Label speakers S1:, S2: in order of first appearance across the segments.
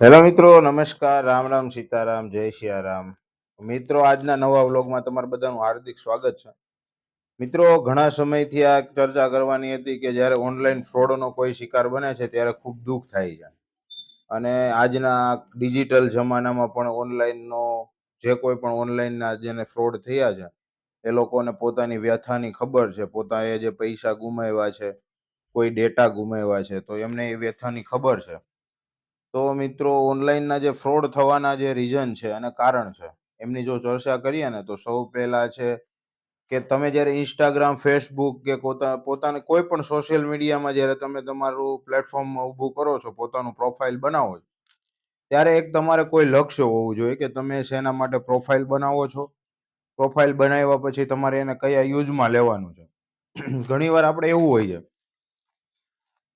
S1: Hello મિત્રો, નમસ્કાર. રામ રામ સીતારામ, જય સિયારામ મિત્રો, આજના નવા વ્લોગમાં તમારું બધાનું હાર્દિક સ્વાગત છે. મિત્રો, ઘણા સમયથી આ ચર્ચા કરવાની હતી કે જ્યારે ઓનલાઈન ફ્રોડનો કોઈ શિકાર બને છે ત્યારે ખૂબ દુઃખ થાય છે. અને આજના ડિજિટલ જમાનામાં પણ ઓનલાઈનનો જે કોઈ પણ ઓનલાઈનના જેને ફ્રોડ થયા છે, એ લોકોને પોતાની વ્યથાની ખબર છે. પોતાએ જે પૈસા ગુમાવ્યા છે, કોઈ ડેટા ગુમાવ્યા છે, તો એમને એ વ્યથાની ખબર છે. તો મિત્રો ઓનલાઈનના જે ફ્રોડ થવાના જે રીઝન છે અને કારણ છે, એમની જો ચર્ચા કરીએ ને તો સૌ પહેલા છે કે તમે જ્યારે ઇન્સ્ટાગ્રામ ફેસબુક કે પોતા પોતાને કોઈ પણ સોશિયલ મીડિયામાં જ્યારે તમે તમારું પ્લેટફોર્મ ઊભું કરો છો, પોતાનું પ્રોફાઇલ બનાવો છો, ત્યારે એક તમારે કોઈ લક્ષ્ય હોવું જોઈએ કે તમે શેના માટે પ્રોફાઇલ બનાવો છો પ્રોફાઇલ બનાવ્યા પછી તમારે એને કયા યુઝમાં લેવાનું છે. ઘણીવાર આપણે એવું છે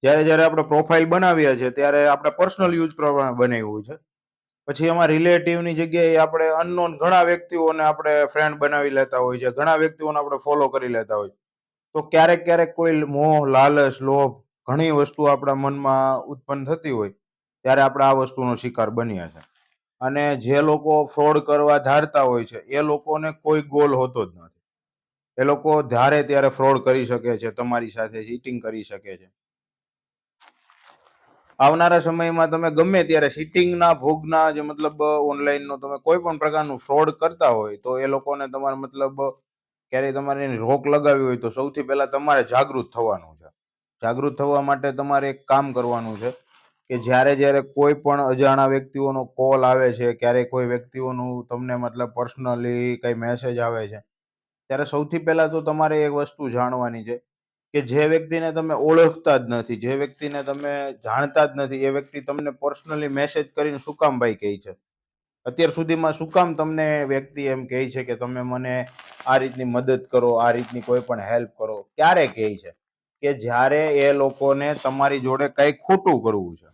S1: જ્યારે જ્યારે આપણે પ્રોફાઇલ બનાવીએ છીએ ત્યારે આપણે પર્સનલ યુઝ પ્રમાણે બનાવ્યું છે. પછી એમાં રિલેટિવની જગ્યાએ આપણે અનનોન ઘણા વ્યક્તિઓને આપણે ફ્રેન્ડ બનાવી લેતા હોય છે, ઘણા વ્યક્તિઓને આપણે ફોલો કરી લેતા હોય તો ક્યારેક ક્યારેક કોઈ મોહ, લાલચ, લોભ ઘણી વસ્તુ આપણા મનમાં ઉત્પન્ન થતી હોય ત્યારે આપણે આ વસ્તુનો શિકાર બન્યા છે. અને જે લોકો ફ્રોડ કરવા ધારતા હોય છે, એ લોકોને કોઈ ગોલ હોતો જ નથી. એ લોકો ધારે ત્યારે ફ્રોડ કરી શકે છે, તમારી સાથે ચીટિંગ કરી શકે છે. આવનારા સમયમાં તમે ગમે ત્યારે સિટિંગના ભોગના જે મતલબ ઓનલાઈનનો તમે કોઈ પણ પ્રકારનું ફ્રોડ કરતા હોય, તો એ લોકોને તમારે મતલબ ક્યારેય તમારે એની રોક લગાવી હોય તો સૌથી પહેલાં તમારે જાગૃત થવાનું છે. જાગૃત થવા માટે તમારે એક કામ કરવાનું છે કે જ્યારે જ્યારે કોઈ પણ અજાણા વ્યક્તિઓનો કોલ આવે છે ક્યારેય કોઈ વ્યક્તિઓનું તમને મતલબ પર્સનલી કંઈ મેસેજ આવે છે, ત્યારે સૌથી પહેલાં તો તમારે એક વસ્તુ જાણવાની છે કે જે વ્યક્તિને તમે ઓળખતા જ નથી, જે વ્યક્તિને તમે જાણતા જ નથી, એ વ્યક્તિ તમને પર્સનલી મેસેજ કરીને શું કામ કહે છે? અત્યાર સુધીમાં શું કામ તમને વ્યક્તિ એમ કહે છે કે તમે મને આ રીતની મદદ કરો, આ રીતની કોઈ પણ હેલ્પ કરો? ક્યારે કહે છે? કે જ્યારે એ લોકોને તમારી જોડે કંઈ ખોટું કરવું છે?